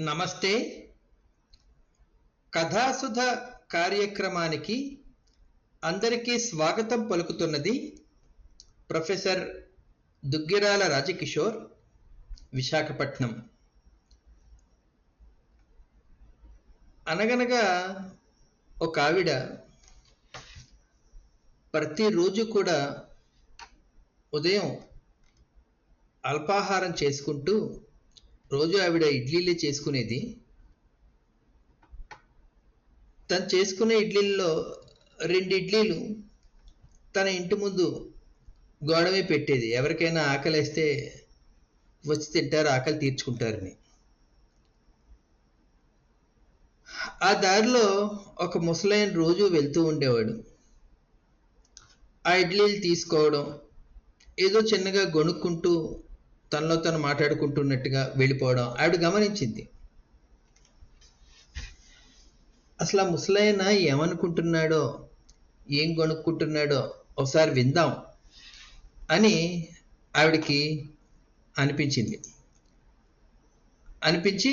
నమస్తే. కథాసుధ కార్యక్రమానికి అందరికీ స్వాగతం పలుకుతున్నది ప్రొఫెసర్ దుగ్గిరాల రాజకిషోర్ విశాఖపట్నం. అనగనగా ఒక ఆవిడ ప్రతిరోజు కూడా ఉదయం అల్పాహారం చేసుకుంటూ రోజు ఆవిడ ఇడ్లీలే చేసుకునేది. తను చేసుకునే ఇడ్లీల్లో రెండు ఇడ్లీలు తన ఇంటి ముందు గోడమే పెట్టేది. ఎవరికైనా ఆకలిస్తే వచ్చి తింటారు ఆకలి తీర్చుకుంటారని. ఆ దారిలో ఒక ముసలాయన రోజు వెళ్తూ ఉండేవాడు. ఆ ఇడ్లీలు తీసుకోవడం ఏదో చిన్నగా గొణుక్కుంటూ తనలో తను మాట్లాడుకుంటున్నట్టుగా వెళ్ళిపోవడం ఆవిడ గమనించింది. అసలు ఆ ముసలాయన ఏమనుకుంటున్నాడో ఏం కొనుక్కుంటున్నాడో ఒకసారి విందాం అని ఆవిడకి అనిపించింది. అనిపించి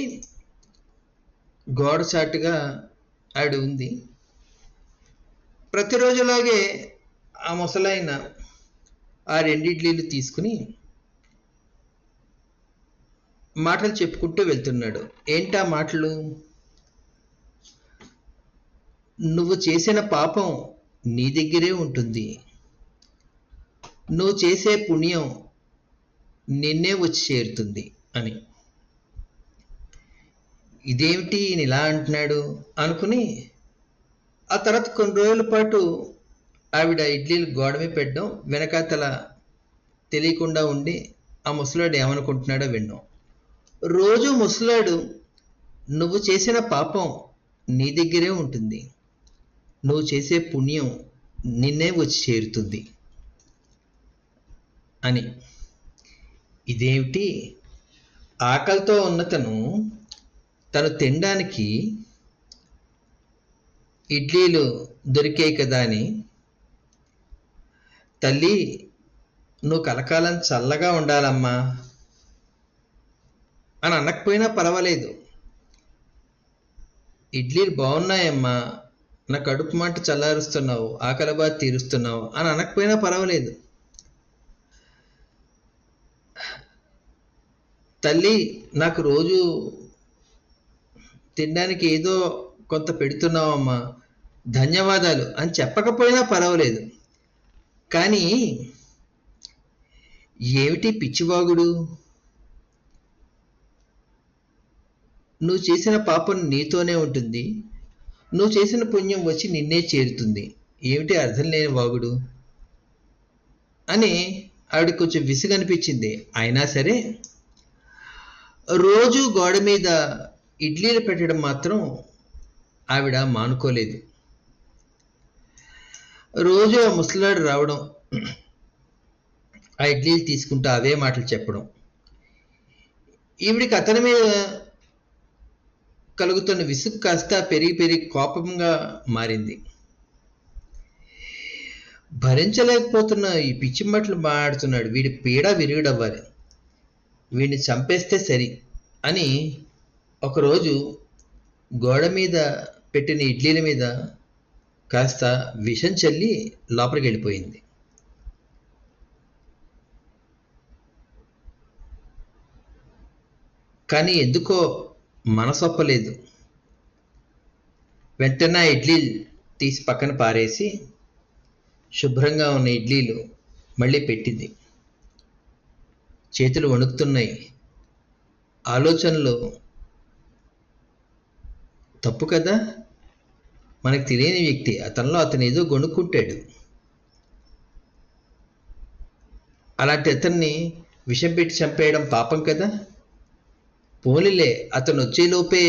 గోడ చాటుగా ఆవిడ ఉంది. ప్రతిరోజులాగే ఆ ముసలాయన ఆ రెండిడ్లీలు తీసుకుని మాటలు చెప్పుకుంటూ వెళ్తున్నాడు. ఏంటా మాటలు? నువ్వు చేసిన పాపం నీ దగ్గరే ఉంటుంది. నువ్వు చేసే పుణ్యం నిన్నే వచ్చి చేరుతుంది అని. ఇదేమిటి ఈయన ఇలా అంటున్నాడు? అనుకుని ఆ తర్వాత కొన్ని రోజుల పాటు ఆవిడ ఇడ్లీలు గోడమే పెట్టడం వెనకాతల తెలియకుండా ఉండి ఆ ముసలాడు ఏమనుకుంటున్నాడో విన్నాం. రోజు ముసలాడు నువ్వు చేసిన పాపం నీ దగ్గరే ఉంటుంది. నువ్వు చేసే పుణ్యం నిన్నే వచ్చి చేరుతుంది. అని. ఇదేమిటి? ఆకలితో ఉన్నతను తను తినడానికి ఇడ్లీలు దొరికాయి కదా అని. తల్లి నువ్వు కలకాలం చల్లగా ఉండాలమ్మా. అని అనకపోయినా పర్వాలేదు. ఇడ్లీలు బాగున్నాయమ్మా. నా కడుపు మంట చల్లారుస్తున్నావు ఆకలి బాధ తీరుస్తున్నావు అని అనకపోయినా పర్వాలేదు. తల్లి నాకు రోజు తినడానికి ఏదో కొంత పెడుతున్నావమ్మా. ధన్యవాదాలు అని చెప్పకపోయినా పర్వాలేదు. కానీ ఏమిటి పిచ్చివాగుడు? నువ్వు చేసిన పాపం నీతోనే ఉంటుంది. నువ్వు చేసిన పుణ్యం వచ్చి నిన్నే చేరుతుంది. ఏమిటి అర్థం లేని వాగుడు? అని ఆవిడ కొంచెం విసుగనిపించింది అయినా సరే రోజు గోడ మీద ఇడ్లీలు పెట్టడం మాత్రం ఆవిడ మానుకోలేదు. రోజు ఆ ముసలాడు రావడం ఆ ఇడ్లీలు తీసుకుంటూ అవే మాటలు చెప్పడం. ఈవిడికి అతని మీద కలుగుతున్న విసుగు కాస్త పెరిగి పెరిగి కోపంగా మారింది. భరించలేకపోతున్న ఈ పిచ్చి మట్లు మాడుతున్నాడు వీడి పీడ విరుగుడవ్వాలి. వీడిని చంపేస్తే సరి అని ఒకరోజు గోడ మీద పెట్టిన ఇడ్లీల మీద కాస్త విషం చల్లి లోపలికి వెళ్ళిపోయింది. కానీ ఎందుకో మనసొప్పలేదు. వెంటనే ఇడ్లీలు తీసి పక్కన పారేసి శుభ్రంగా ఉన్న ఇడ్లీలు మళ్ళీ పెట్టింది. చేతులు వణుకుతున్నాయి. ఆలోచనలు తప్పు కదా? మనకు తెలియని వ్యక్తి అతనిలో అతను ఏదో గొనుక్కుంటాడు అలాంటి అతన్ని విషం పెట్టి చంపేయడం పాపం కదా? పోలిలే అతను వచ్చేలోపే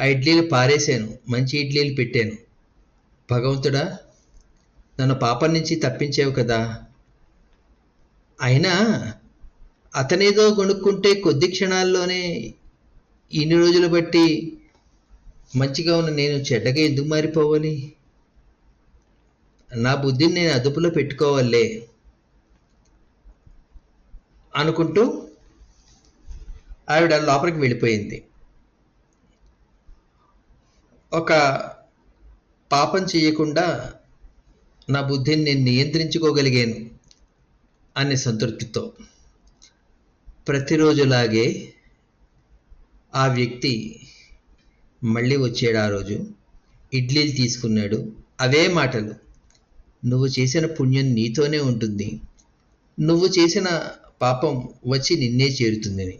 ఆ ఇడ్లీలు పారేశాను మంచి ఇడ్లీలు పెట్టాను. భగవంతుడా నన్ను పాపం నుంచి తప్పించావు కదా. అయినా అతనేదో కొనుక్కుంటే కొద్ది క్షణాల్లోనే ఇన్ని రోజులు బట్టి మంచిగా ఉన్న నేను చెడ్డగా ఎందుకు మారిపోవాలి? నా బుద్ధిని నేను అదుపులో పెట్టుకోవాలే అనుకుంటూ ఆవిడ లోపలికి వెళ్ళిపోయింది. ఒక పాపం చేయకుండా నా బుద్ధిని నేను నియంత్రించుకోగలిగాను అనే సంతృప్తితో ప్రతిరోజులాగే ఆ వ్యక్తి మళ్ళీ వచ్చాడు ఆ రోజు ఇడ్లీలు తీసుకున్నాడు. అవే మాటలు. నువ్వు చేసిన పుణ్యం నీతోనే ఉంటుంది. నువ్వు చేసిన పాపం వచ్చి నిన్నే చేరుతుందని.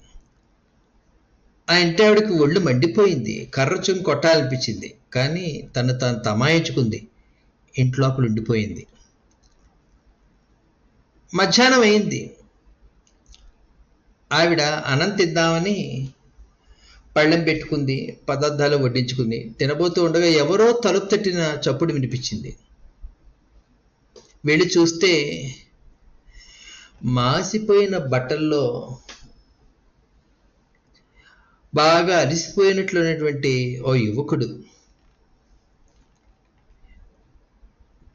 ఆ ఇంటి ఆవిడకి ఒళ్ళు మండిపోయింది కర్ర చుంగి కొట్టాలనిపించింది కానీ తను తాను తమాయించుకుంది ఇంట్లోపల ఉండిపోయింది. మధ్యాహ్నం అయింది. ఆవిడ అన్నం తిద్దామని పళ్ళెం పెట్టుకుంది పదార్థాలు వడ్డించుకుంది. తినబోతూ ఉండగా ఎవరో తలుపు తట్టిన చప్పుడు వినిపించింది. వెళ్ళి చూస్తే మాసిపోయిన బట్టల్లో బాగా అలిసిపోయినట్లున్నటువంటి ఓ యువకుడు.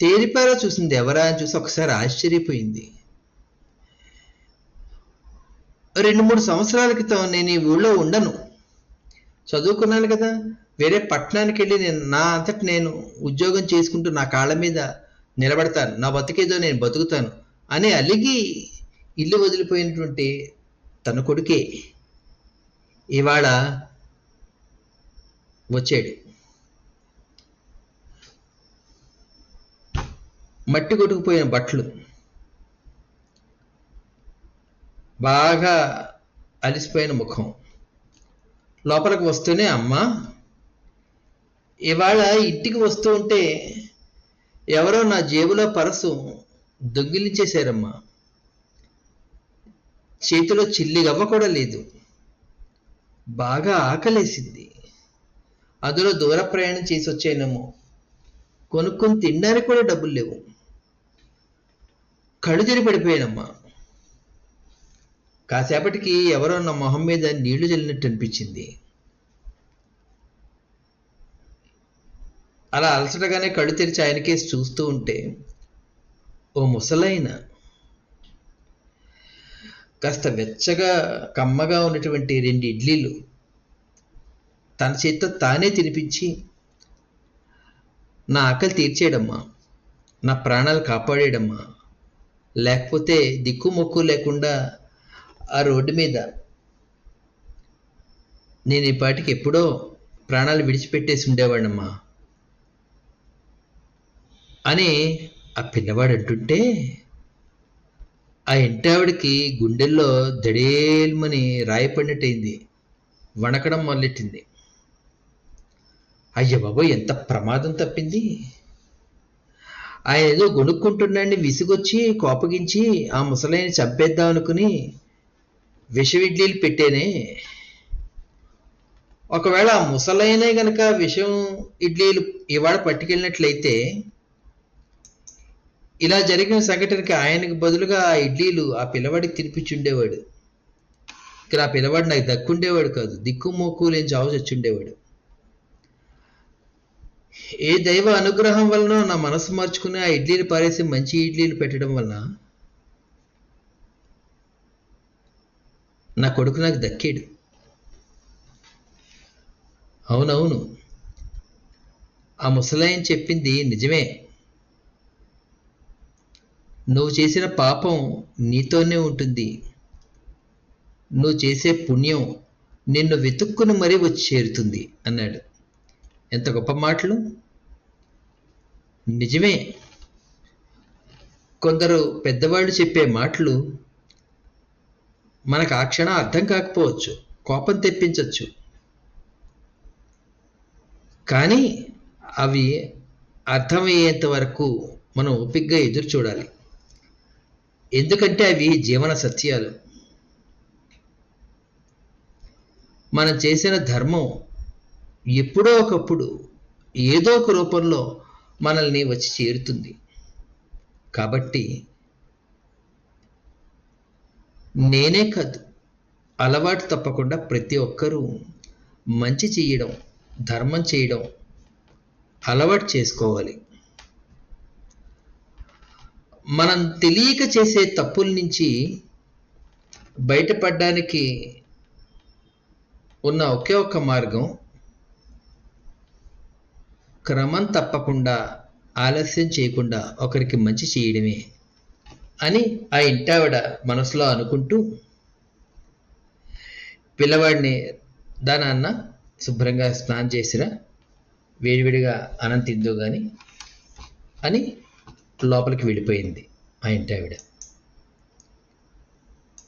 తేరిపారా చూసింది ఎవరా అని చూసి ఒకసారి ఆశ్చర్యపోయింది. రెండు మూడు సంవత్సరాల క్రితం నేను ఈ ఊళ్ళో ఉండను. చదువుకున్నాను కదా వేరే పట్టణానికి వెళ్ళి నేను నా అంతటి నేను ఉద్యోగం చేసుకుంటూ నా కాళ్ళ మీద నిలబడతాను. నా బతికేదో నేను బతుకుతాను అని అలిగి ఇల్లు వదిలిపోయినటువంటి తన కొడుకే. ఇవాళ వచ్చాడు. మట్టి కొట్టుకుపోయిన బట్టలు. బాగా అలిసిపోయిన ముఖం. లోపలికి వస్తూనే అమ్మ ఇవాళ ఇంటికి వస్తూ ఉంటే ఎవరో నా జేబులో పరసు దొంగిలించేశారమ్మా. చేతిలో చిల్లి గవ్వ కూడా లేదు. బాగా ఆకలేసింది. అందులో దూర ప్రయాణం చేసి వచ్చానేమో కొనుక్కొని తినడానికి కూడా డబ్బులు లేవు. కళ్ళు తిరిగి పడిపోయానమ్మా. కాసేపటికి ఎవరో నా మొహం మీద నీళ్ళు చల్లినట్టు అనిపించింది. అలా అలసటగానే కళ్ళు తెరిచి ఆయనకేసి చూస్తూ ఉంటే ఓ ముసలైన కాస్త వెచ్చగా కమ్మగా ఉన్నటువంటి రెండు ఇడ్లీలు తన చేత్తో తానే తినిపించి నా ఆకలి తీర్చేయడమ్మా నా ప్రాణాలు కాపాడేయడమ్మా లేకపోతే దిక్కు మొక్కు లేకుండా ఆ రోడ్డు మీద నేను ఈ పాటికి ఎప్పుడో ప్రాణాలు విడిచిపెట్టేసి ఉండేవాడమ్మా అని ఆ పిల్లవాడు అంటుంటే ఆ ఇంటావిడికి గుండెల్లో దడేల్మని రాయపడినట్టయింది వణకడం మొదలెట్టింది. అయ్య బాబోయ్ ఎంత ప్రమాదం తప్పింది. ఆయన ఏదో గొనుక్కుంటున్నాడిని విసుగొచ్చి కోపగించి ఆ ముసలాయని చంపేద్దాం అనుకుని విష ఇడ్లీలు పెట్టేనే. ఒకవేళ ఆ ముసలైనే గనక విషం ఇడ్లీలు ఇవాళ పట్టుకెళ్ళినట్లయితే ఇలా జరిగిన సంఘటనకి ఆయనకు బదులుగా ఆ ఇడ్లీలు ఆ పిల్లవాడికి తినిపించుండేవాడు. ఇక్కడ ఆ పిల్లవాడు నాకు దక్కుండేవాడు కాదు. దిక్కు మోక్కు లేని చావు చచ్చుండేవాడు. ఏ దైవ అనుగ్రహం వలన నా మనసు మార్చుకుని ఆ ఇడ్లీలు పారేసి మంచి ఇడ్లీలు పెట్టడం వలన నా కొడుకు నాకు దక్కాడు. అవునవును. ఆ ముసలాయన చెప్పింది నిజమే. నువ్వు చేసిన పాపం నీతోనే ఉంటుంది. నువ్వు చేసే పుణ్యం నిన్ను వెతుక్కుని మరీ వచ్చి చేరుతుంది అన్నాడు. ఎంత గొప్ప మాటలు. నిజమే. కొందరు పెద్దవాళ్ళు చెప్పే మాటలు మనకు ఆ క్షణం అర్థం కాకపోవచ్చు కోపం తెప్పించవచ్చు. కానీ అవి అర్థమయ్యేంత వరకు మనం ఓపికగా ఎదురు చూడాలి. ఎందుకంటే అవి జీవన సత్యాలు. మనం చేసిన ధర్మం ఎప్పుడో ఒకప్పుడు ఏదో ఒక రూపంలో మనల్ని వచ్చి చేరుతుంది. కాబట్టి నేనే కాదు అలవాటు తప్పకుండా ప్రతి ఒక్కరూ మంచి చేయడం ధర్మం చేయడం అలవాటు చేసుకోవాలి. మనం తెలియక చేసే తప్పుల నుంచి బయటపడడానికి ఉన్న ఒకే ఒక్క మార్గం క్రమం తప్పకుండా ఆలస్యం చేయకుండా ఒకరికి మంచి చేయడమే అని ఆ ఇంటావిడ మనసులో అనుకుంటూ పిల్లవాడిని దానాన్న శుభ్రంగా స్నానం చేసిరా వేడివేడిగా అన్నం కానీ అని లోపలికి వెళ్ళిపోయింది ఆ ఆవిడ.